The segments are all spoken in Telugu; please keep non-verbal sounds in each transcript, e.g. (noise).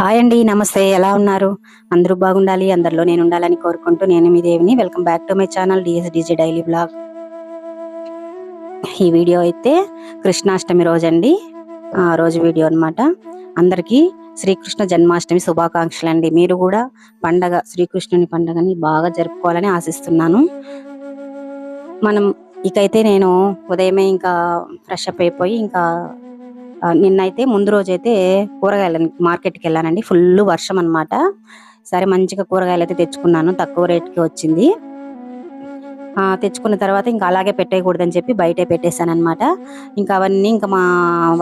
హాయ్ అండి నమస్తే. ఎలా ఉన్నారు? అందరూ బాగుండాలి అందరిలో నేను ఉండాలని కోరుకుంటూ నేను మీ దేవిని welcome back to my channel DS DJ daily blog ఈ వీడియో అయితే కృష్ణాష్టమి రోజు అండి ఆ రోజు వీడియో అనమాట అందరికీ శ్రీకృష్ణ జన్మాష్టమి శుభాకాంక్షలు అండి. మీరు కూడా పండగ శ్రీకృష్ణుని పండగని బాగా జరుపుకోవాలని ఆశిస్తున్నాను. మనం ఇకైతే నేను ఉదయమే ఇంకా ఫ్రెష్ అప్ అయిపోయి ఇంకా నిన్నైతే ముందు రోజైతే కూరగాయల మార్కెట్కి వెళ్ళానండి. ఫుల్ వర్షం అన్నమాట సరే మంచిగా కూరగాయలు అయితే తెచ్చుకున్నాను. తక్కువ రేట్కి వచ్చింది. తెచ్చుకున్న తర్వాత ఇంకా అలాగే పెట్టేయకూడదని చెప్పి బయటే పెట్టేశాను అనమాట ఇంకా అవన్నీ ఇంకా మా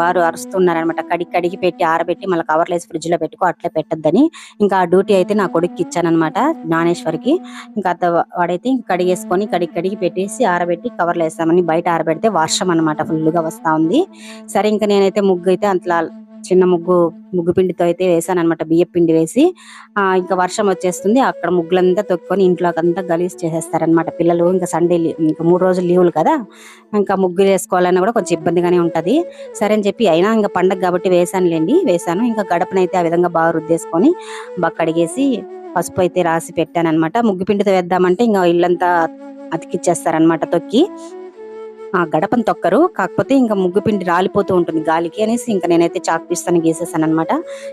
వారు అరుస్తున్నారనమాట కడిగి కడిగి పెట్టి ఆరబెట్టి మళ్ళీ కవర్లు వేసి ఫ్రిడ్జ్లో పెట్టుకో అట్లే పెట్టద్దని. ఇంకా ఆ డ్యూటీ అయితే నా కొడుక్కి ఇచ్చానమాట జ్ఞానేశ్వరికి. ఇంకా అత్త వాడైతే ఇంకా కడిగేసుకొని కడిగి కడిగి పెట్టేసి ఆరబెట్టి కవర్లు వేస్తామని బయట ఆరబెడితే వర్షం అనమాట ఫుల్గా వస్తా ఉంది. సరే ఇంకా నేనైతే ముగ్గు అయితే అంతలా చిన్న ముగ్గు ముగ్గు పిండితో అయితే వేసాను అనమాట బియ్యం పిండి వేసి ఇంకా వర్షం వచ్చేస్తుంది. అక్కడ ముగ్గులంతా తొక్కుని ఇంట్లోకి అంతా గలీజ్ చేసేస్తారనమాట పిల్లలు ఇంకా సండే ఇంకా మూడు రోజులు లీవులు కదా. ఇంకా ముగ్గులు వేసుకోవాలన్నా కూడా కొంచెం ఇబ్బందిగానే ఉంటుంది. సరే అని చెప్పి అయినా ఇంకా పండగ కాబట్టి వేసానులేండి. వేసాను. ఇంకా గడపనైతే ఆ విధంగా బాగా రుద్దేసుకొని బాగా కడిగేసి పసుపు అయితే రాసి పెట్టాను అనమాట ముగ్గు పిండితో వేద్దామంటే ఇంకా ఇల్లంతా అతికిచ్చేస్తారనమాట తొక్కి. ఆ గడపను తొక్కరు. కాకపోతే ఇంకా ముగ్గు పిండి రాలిపోతూ ఉంటుంది గాలికి అనేసి ఇంకా నేనైతే చాక్ పీస్తాను గీసేసాను అనమాట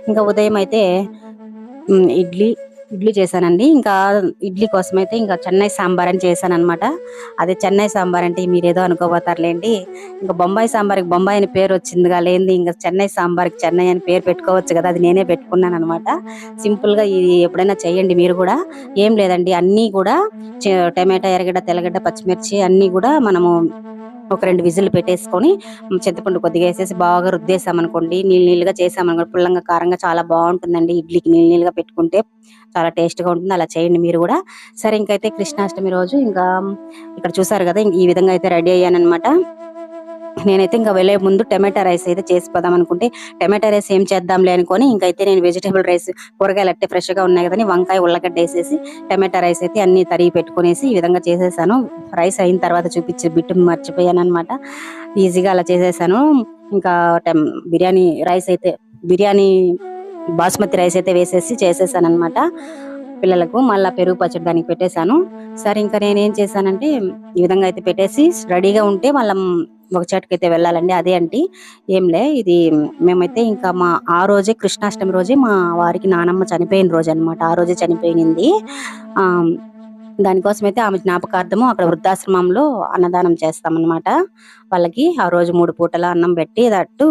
ఇంకా ఉదయం అయితే ఇడ్లీ ఇడ్లీ చేశానండి. ఇంకా ఇడ్లీ కోసం అయితే ఇంకా చెన్నై సాంబార్ అని చేశాను అనమాట అదే చెన్నై సాంబార్ అంటే మీరు ఏదో అనుకోబోతారులేండి. ఇంకా బొంబాయి సాంబార్కి బొంబాయి అని పేరు వచ్చిందిగా లేని ఇంకా చెన్నై సాంబార్కి చెన్నై అని పేరు పెట్టుకోవచ్చు కదా అది నేనే పెట్టుకున్నాను అనమాట సింపుల్గా ఇది ఎప్పుడైనా చేయండి మీరు కూడా. ఏం లేదండి అన్నీ కూడా టమాటా ఎర్రగడ్డ తెల్లగడ్డ పచ్చిమిర్చి అన్నీ కూడా మనము ఒక రెండు విజిల్ పెట్టేసుకొని చింతపండు కొద్దిగా వేసేసి బాగా రుద్దేసామనుకోండి నీళ్ళు నీళ్ళుగా చేసామనుకోండి పుల్లంగా కారంగా చాలా బాగుంటుందండి. ఇడ్లీకి నీళ్ళు నీళ్ళుగా పెట్టుకుంటే చాలా టేస్ట్గా ఉంటుంది. అలా చేయండి మీరు కూడా. సరే ఇంకైతే కృష్ణాష్టమి రోజు ఇంకా ఇక్కడ చూసారు కదా ఈ విధంగా అయితే రెడీ అయ్యాను నేనైతే ఇంకా వెళ్ళే ముందు టమాటా రైస్ అయితే చేసి పోదాం అనుకుంటే టమాటా రైస్ ఏం చేద్దాంలే అనుకొని ఇంకైతే నేను వెజిటేబుల్ రైస్ కూరగాయలు అట్టే ఫ్రెష్గా ఉన్నాయి కదని వంకాయ ఉల్లగడ్డ వేసేసి టమాటా రైస్ అయితే అన్ని తరిగి పెట్టుకునేసి ఈ విధంగా చేసేసాను. రైస్ అయిన తర్వాత చూపించే బిట్టు మర్చిపోయాను అనమాట ఈజీగా అలా చేసేసాను. ఇంకా టెం- బిర్యానీ రైస్ అయితే బిర్యానీ బాస్మతి రైస్ అయితే వేసేసి చేసేసాను అనమాట పిల్లలకు మళ్ళా పెరుగు పచ్చడి దానికి పెట్టేశాను. సరే ఇంకా నేనేం చేశానంటే ఈ విధంగా అయితే పెట్టేసి రెడీగా ఉంటే మళ్ళీ ఒక చోటుకైతే వెళ్ళాలండి. అదే అండి. ఏంలే ఇది మేమైతే ఇంకా మా ఆ రోజే కృష్ణాష్టమి రోజే మా వారికి నానమ్మ చనిపోయిన రోజు అన్నమాట ఆ రోజే చనిపోయింది దానికోసం అయితే ఆమె జ్ఞాపకార్థము అక్కడ వృద్ధాశ్రమంలో అన్నదానం చేస్తామన్నమాట. వాళ్ళకి ఆ రోజు మూడు పూటల అన్నం పెట్టి దట్టు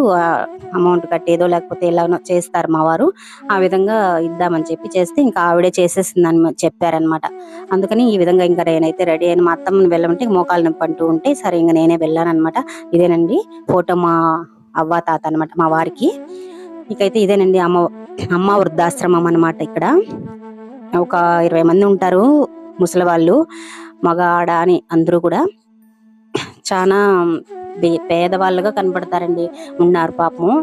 అమౌంట్ కట్టేదో లేకపోతే ఎలానో చేస్తారు మా వారు. ఆ విధంగా ఇద్దామని చెప్పి చేస్తే ఇంకా ఆవిడే చేసేసిందని చెప్పారనమాట అందుకని ఈ విధంగా ఇంకా నేనైతే రెడీ అయిన మా అత్తమ్మని వెళ్ళమంటే మోకాలు నొప్పి అంటూ ఉంటే సరే ఇంకా నేనే వెళ్ళానమాట ఇదేనండి ఫోటో మా అవ్వ తాత అనమాట మా వారికి. ఇకైతే ఇదేనండి అమ్మ అమ్మ వృద్ధాశ్రమం అన్నమాట ఇక్కడ. ఒక ఇరవై మంది ఉంటారు. ముసలి వాళ్ళు మగ ఆడ అని అందరూ కూడా చాలా పేదవాళ్ళుగా కనపడతారండి ఉన్నారు పాపము.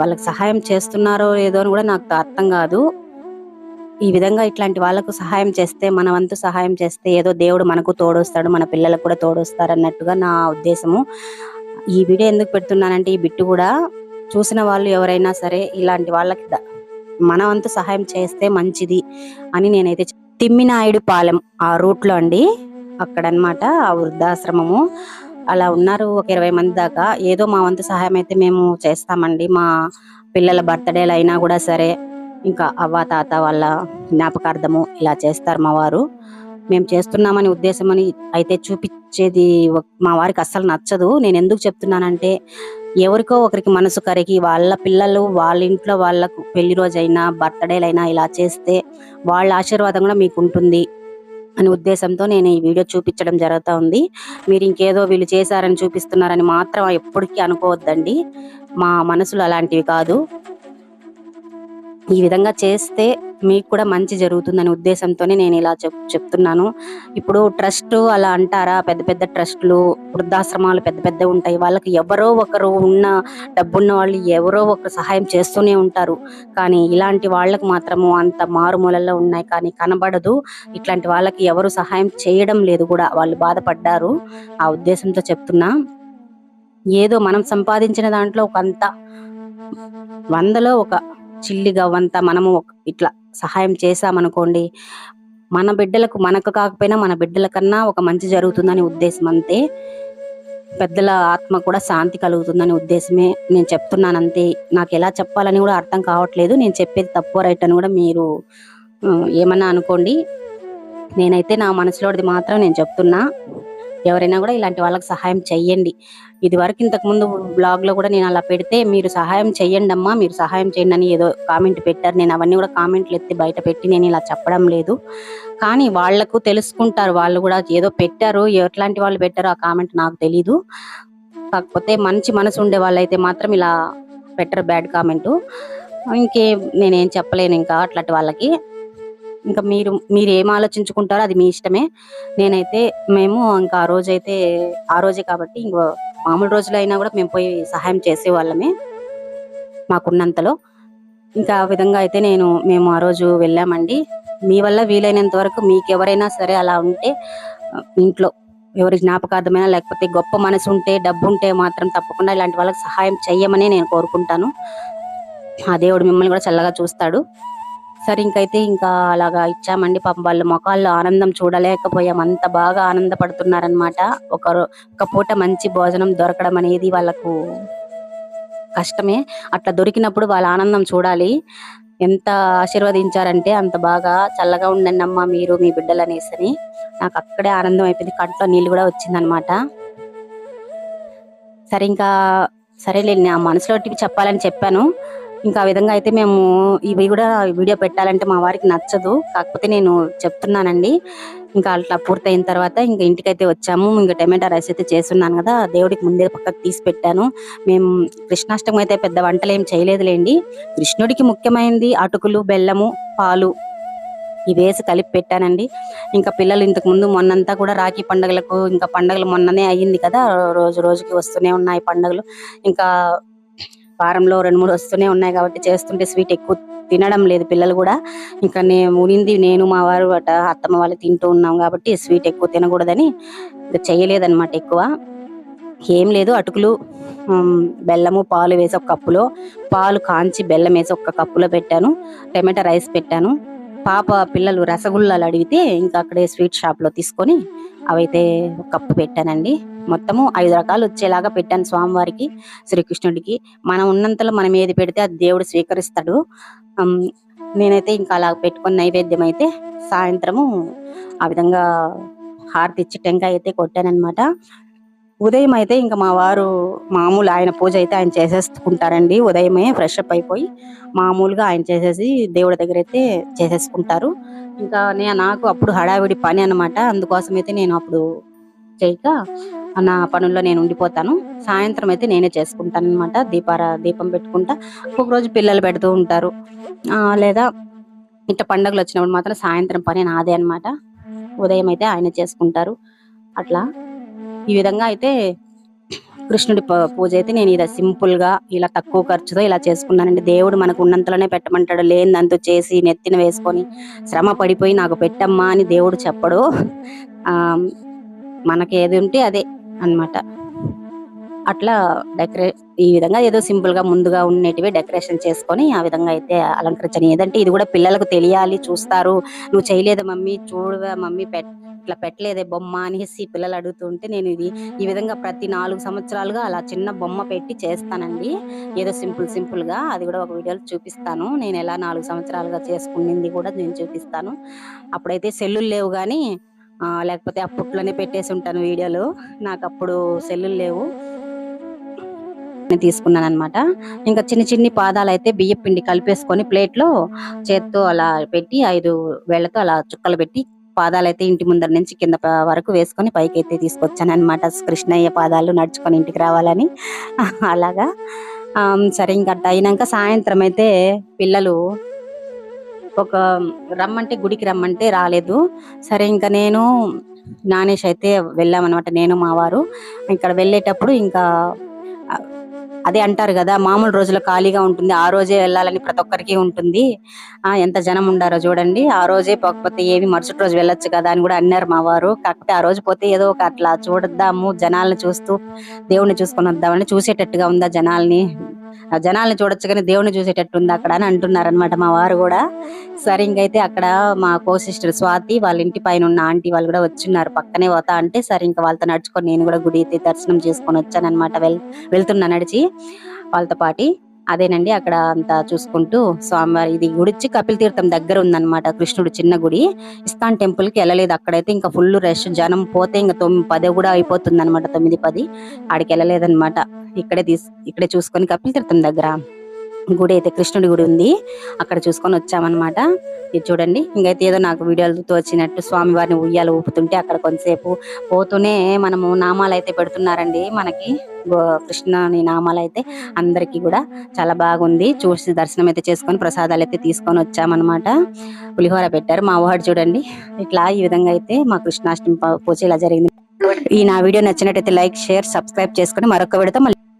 వాళ్ళకి సహాయం చేస్తున్నారో లేదో అని కూడా నాకు అర్థం కాదు. ఈ విధంగా ఇట్లాంటి వాళ్ళకు సహాయం చేస్తే మన వంతు సహాయం చేస్తే ఏదో దేవుడు మనకు తోడొస్తాడు మన పిల్లలకు కూడా తోడొస్తారు అన్నట్టుగా నా ఉద్దేశము. ఈ వీడియో ఎందుకు పెడుతున్నానంటే ఈ బిట్టు కూడా చూసిన వాళ్ళు ఎవరైనా సరే ఇలాంటి వాళ్ళకి మన వంతు సహాయం చేస్తే మంచిది అని నేనైతే తిమ్మినాయుడు పాలెం ఆ రూట్లో అండి. అక్కడ అన్నమాట ఆ వృద్ధాశ్రమము. అలా ఉన్నారు ఒక ఇరవై మంది దాకా. ఏదో మా వంతు సహాయం అయితే మేము చేస్తామండి. మా పిల్లల బర్త్డేలు అయినా కూడా సరే. ఇంకా అవ్వ తాత వాళ్ళ జ్ఞాపకార్థము ఇలా చేస్తారు మా వారు. మేము చేస్తున్నామని ఉద్దేశం అని అయితే చూపించేది మా వారికి అస్సలు నచ్చదు. నేను ఎందుకు చెప్తున్నానంటే ఎవరికో ఒకరికి మనసు కరిగి వాళ్ళ పిల్లలు వాళ్ళ ఇంట్లో వాళ్ళకు పెళ్ళి రోజైనా బర్త్డేలైనా ఇలా చేస్తే వాళ్ళ ఆశీర్వాదం కూడా మీకు ఉంటుంది అనే ఉద్దేశంతో నేను ఈ వీడియో చూపించడం జరుగుతూ ఉంది. మీరు ఇంకేదో వీళ్ళు చేశారని చూపిస్తున్నారని మాత్రం ఎప్పటికీ అనుకోవద్దండి. మా మనసులు అలాంటివి కాదు. ఈ విధంగా చేస్తే మీకు కూడా మంచి జరుగుతుందనే ఉద్దేశంతోనే నేను ఇలా చెప్ చెప్తున్నాను. ఇప్పుడు ట్రస్ట్ అలా అంటారా? పెద్ద పెద్ద ట్రస్టులు వృద్ధాశ్రమాలు పెద్ద పెద్ద ఉంటాయి. వాళ్ళకి ఎవరో ఒకరు ఉన్న డబ్బున్న వాళ్ళు ఎవరో ఒకరు సహాయం చేస్తూనే ఉంటారు. కానీ ఇలాంటి వాళ్ళకు మాత్రము అంత మారుమూలల్లో ఉన్నాయి కానీ కనబడదు. ఇట్లాంటి వాళ్ళకి ఎవరు సహాయం చేయడం లేదు కూడా. వాళ్ళు బాధపడ్డారు. ఆ ఉద్దేశంతో చెప్తున్నా. ఏదో మనం సంపాదించిన దాంట్లో కొంత వందలో ఒక చిల్లి గవ్వంతా మనము ఇట్లా సహాయం చేసామనుకోండి మన బిడ్డలకు మనకు కాకపోయినా మన బిడ్డల కన్నా ఒక మంచి జరుగుతుందని ఉద్దేశం అంతే. పెద్దల ఆత్మ కూడా శాంతి కలుగుతుందని ఉద్దేశమే నేను చెప్తున్నాను అంతే నాకు ఎలా చెప్పాలని కూడా అర్థం కావట్లేదు. నేను చెప్పేది తప్పు రైట్ అని కూడా మీరు ఏమన్నా అనుకోండి. నేనైతే నా మనసులోది మాత్రం నేను చెప్తున్నా. ఎవరైనా కూడా ఇలాంటి వాళ్ళకి సహాయం చెయ్యండి. ఇది వరకు ఇంతకు ముందు కూడా నేను అలా పెడితే మీరు సహాయం చెయ్యండి అమ్మా మీరు సహాయం చేయండి అని ఏదో కామెంట్ పెట్టారు. నేను అవన్నీ కూడా కామెంట్లు ఎత్తి బయట పెట్టి నేను ఇలా చెప్పడం లేదు. కానీ వాళ్ళకు తెలుసుకుంటారు. వాళ్ళు కూడా ఏదో పెట్టారు ఎట్లాంటి వాళ్ళు పెట్టారో ఆ కామెంట్ నాకు తెలీదు. కాకపోతే మంచి మనసు ఉండే వాళ్ళైతే మాత్రం ఇలా పెట్టరు బ్యాడ్ కామెంట్. ఇంకే నేనేం చెప్పలేను ఇంకా అట్లాంటి వాళ్ళకి. ఇంకా మీరు మీరు ఏం ఆలోచించుకుంటారో అది మీ ఇష్టమే. నేనైతే మేము ఇంకా ఆ రోజైతే ఆ రోజే కాబట్టి ఇంకో మామూలు రోజులు అయినా కూడా మేము పోయి సహాయం చేసేవాళ్ళమే మాకున్నంతలో. ఇంకా ఆ విధంగా అయితే నేను మేము ఆ రోజు వెళ్ళామండి. మీ వల్ల వీలైనంత వరకు మీకు ఎవరైనా సరే అలా ఉంటే ఇంట్లో ఎవరి జ్ఞాపకార్థమైనా లేకపోతే గొప్ప మనసు ఉంటే డబ్బు ఉంటే మాత్రం తప్పకుండా ఇలాంటి వాళ్ళకి సహాయం చెయ్యమని నేను కోరుకుంటాను. ఆ దేవుడు మిమ్మల్ని కూడా చల్లగా చూస్తాడు. సరే ఇంకైతే ఇంకా అలాగా ఇచ్చామండి. పాపం వాళ్ళ మొఖాల్లో ఆనందం చూడలేకపోయాం. అంత బాగా ఆనందపడుతున్నారనమాట ఒకరు ఒక పూట మంచి భోజనం దొరకడం అనేది వాళ్ళకు కష్టమే. అట్లా దొరికినప్పుడు వాళ్ళ ఆనందం చూడాలి. ఎంత ఆశీర్వదించారంటే అంత బాగా చల్లగా ఉండండి అమ్మా మీరు మీ బిడ్డలు అనేసి నాకు అక్కడే ఆనందం అయిపోయింది. కంట్లో నీళ్ళు కూడా వచ్చిందనమాట సరే ఇంకా సరేలే నా మనసులో చెప్పాలని చెప్పాను. ఇంకా ఆ విధంగా అయితే మేము ఇవి కూడా వీడియో పెట్టాలంటే మా వారికి నచ్చదు. కాకపోతే నేను చెప్తున్నానండి. ఇంకా అట్లా పూర్తయిన తర్వాత ఇంకా ఇంటికైతే వచ్చాము. ఇంకా టమాటా రైస్ అయితే చేస్తున్నాను కదా దేవుడికి ముందే పక్కకు తీసి పెట్టాను. మేము కృష్ణాష్టమి అయితే పెద్ద వంటలు ఏం చేయలేదులేండి. కృష్ణుడికి ముఖ్యమైనది అటుకులు బెల్లము పాలు ఇవి వేసి కలిపి పెట్టానండి. ఇంకా పిల్లలు ఇంతకు ముందు మొన్నంతా కూడా రాఖీ పండుగలకు ఇంకా పండుగలు మొన్ననే అయ్యింది కదా రోజు రోజుకి వస్తూనే ఉన్నాయి పండుగలు. ఇంకా వారంలో రెండు మూడు వస్తూనే ఉన్నాయి కాబట్టి చేస్తుంటే స్వీట్ ఎక్కువ తినడం లేదు పిల్లలు కూడా. ఇంకా నేను ఉనింది నేను మా వారు అట అత్తమ్మ వాళ్ళు తింటూ ఉన్నాం కాబట్టి స్వీట్ ఎక్కువ తినకూడదని ఇంకా చేయలేదన్నమాట ఎక్కువ. ఏం లేదు అటుకులు బెల్లము పాలు వేసి ఒక కప్పులో పాలు కాంచి బెల్లం వేసి ఒక కప్పులో పెట్టాను. టమాటా రైస్ పెట్టాను. పాప పిల్లలు రసగుల్లాలు అడిగితే ఇంకా అక్కడే స్వీట్ షాప్లో తీసుకొని అవైతే కప్పు పెట్టానండి. మొత్తము ఐదు రకాలు వచ్చేలాగా పెట్టాను స్వామివారికి శ్రీకృష్ణుడికి. మనం ఉన్నంతలో మనం ఏది పెడితే అది దేవుడు స్వీకరిస్తాడు. నేనైతే ఇంకా అలా పెట్టుకున్న నైవేద్యం అయితే సాయంత్రము ఆ విధంగా హారతి ఇచ్చి టెంకాయ అయితే కొట్టానన్నమాట. ఉదయం అయితే ఇంకా మా వారు మామూలు ఆయన పూజ అయితే ఆయన చేసేసుకుంటారండి. ఉదయమే ఫ్రెష్ అప్ అయిపోయి మామూలుగా ఆయన చేసేసి దేవుడి దగ్గర అయితే చేసేసుకుంటారు. ఇంకా నే నాకు అప్పుడు హడావిడి పని అన్నమాట. అందుకోసం అయితే నేను అప్పుడు చేయక నా పనుల్లో నేను ఉండిపోతాను. సాయంత్రం అయితే నేనే చేసుకుంటాను అనమాట దీపార దీపం పెట్టుకుంటా. ఒక రోజు పిల్లలు పెడుతూ ఉంటారు. ఆ, లేదా ఇట్లా పండగలు వచ్చినప్పుడు మాత్రం సాయంత్రం పని నాదే అన్నమాట. ఉదయం అయితే ఆయన చేసుకుంటారు. అట్లా. ఈ విధంగా అయితే కృష్ణుడి ప- పూజ అయితే నేను ఇలా సింపుల్గా ఇలా తక్కువ ఖర్చుతో ఇలా చేసుకున్నానండి. దేవుడు మనకు ఉన్నంతలోనే పెట్టమంటాడు. లేనిదంతా చేసి నెత్తిన వేసుకొని శ్రమ పడిపోయి నాకు పెట్టమ్మా అని దేవుడు చెప్పడు. ఆ మనకి ఏది ఉంటే అదే అన్నమాట. అట్లా డెకరే ఈ విధంగా ఏదో సింపుల్గా ముందుగా ఉండేటివి డెకరేషన్ చేసుకొని ఆ విధంగా అయితే అలంకరించని. ఏదంటే ఇది కూడా పిల్లలకు తెలియాలి చూస్తారు. నువ్వు చేయలేదు మమ్మీ చూడగా మమ్మీ పెట్ ఇట్లా పెట్టలేదే బొమ్మ అనేసి పిల్లలు అడుగుతుంటే నేను ఇది ఈ విధంగా ప్రతి నాలుగు సంవత్సరాలుగా అలా చిన్న బొమ్మ పెట్టి చేస్తానండి. ఏదో సింపుల్ సింపుల్గా అది కూడా ఒక వీడియోలో చూపిస్తాను. నేను ఎలా నాలుగు సంవత్సరాలుగా చేసుకునింది కూడా నేను చూపిస్తాను. అప్పుడైతే సెల్లులు లేవు కానీ ఆ, లేకపోతే అప్పట్లోనే పెట్టేసి ఉంటాను వీడియోలు. నాకు అప్పుడు సెల్లులు లేవు. నేను తీసుకున్నాను అనమాట ఇంకా చిన్న చిన్ని పాదాలు అయితే బియ్య పిండి కలిపేసుకొని ప్లేట్లో చేత్తో అలా పెట్టి ఐదు వేళ్ళతో అలా చుక్కలు పెట్టి పాదాలు అయితే ఇంటి ముందర నుంచి కింద వరకు వేసుకొని పైకి అయితే తీసుకొచ్చాను అనమాట కృష్ణయ్య పాదాలు నడుచుకొని ఇంటికి రావాలని. (laughs) అలాగా. సరే ఇంకా అయినాక సాయంత్రం అయితే పిల్లలు ఒక రమ్మంటే గుడికి రమ్మంటే రాలేదు. సరే ఇంకా నేను నానేష్ అయితే వెళ్ళామన్నమాట నేను మా వారు. ఇక్కడ వెళ్ళేటప్పుడు ఇంకా అదే అంటారు కదా మామూలు రోజులు ఖాళీగా ఉంటుంది ఆ రోజే వెళ్ళాలని ప్రతి ఒక్కరికి ఉంటుంది. ఆ ఎంత జనం ఉండారో చూడండి. ఆ రోజే పోకపోతే ఏమి మరుసటి రోజు వెళ్ళొచ్చు కదా అని కూడా అన్నారు మా వారు. కాకపోతే ఆ రోజు పోతే ఏదో ఒక అట్లా చూడద్దాము జనాలను చూస్తూ దేవుణ్ణి చూసుకొని వద్దామని చూసేటట్టుగా ఉందా జనాల్ని? ఆ జనాల్ని చూడొచ్చు కానీ దేవుని చూసేటట్టు ఉంది అక్కడ అని అంటున్నారు అనమాట మా వారు కూడా. సరే ఇంకైతే అక్కడ మా కో సిస్టర్ స్వాతి వాళ్ళ ఇంటి పైన ఉన్న ఆంటీ వాళ్ళు కూడా వచ్చిన్నారు. పక్కనే పోతా అంటే సరే ఇంకా వాళ్ళతో నడుచుకొని నేను కూడా గుడి అయితే దర్శనం చేసుకొని వచ్చాను అనమాట వెళ్ వెళ్తున్నా నడిచి వాళ్ళతో పాటి. అదేనండి అక్కడ అంతా చూసుకుంటూ స్వామివారి ఇది గుడిచ్చి కపిల తీర్థం దగ్గర ఉందన్నమాట కృష్ణుడు చిన్న గుడి. ఇస్తాన్ టెంపుల్కి వెళ్ళలేదు అక్కడైతే ఇంకా ఫుల్ రష్ జనం పోతే ఇంకా తొమ్మిది పది కూడా అయిపోతుంది అనమాట తొమ్మిది పది ఆడికి వెళ్ళలేదన్నమాట. ఇక్కడే తీసు ఇక్కడే చూసుకొని కపిల తీర్థం దగ్గర. గుడి అయితే కృష్ణుడి గుడి ఉంది. అక్కడ చూసుకొని వచ్చామన్నమాట. ఇది చూడండి. ఇంకైతే ఏదో నాకు వీడియోలు తోచినట్టు స్వామి వారిని ఉయ్యాలు ఊపుతుంటే అక్కడ కొంతసేపు పోతూనే మనము నామాలు అయితే పెడుతున్నారండి మనకి. కృష్ణుని నామాలు అయితే అందరికీ కూడా చాలా బాగుంది. చూసి దర్శనం అయితే చేసుకొని ప్రసాదాలు అయితే తీసుకొని వచ్చామన్నమాట. పులిహోర పెట్టారు. మా వాడు చూడండి. ఇట్లా ఈ విధంగా అయితే మా కృష్ణాష్టమి పూజ ఇలా జరిగింది. ఈ నా వీడియో నచ్చినట్టయితే లైక్ షేర్ సబ్స్క్రైబ్ చేసుకొని మరొక విడత మళ్ళీ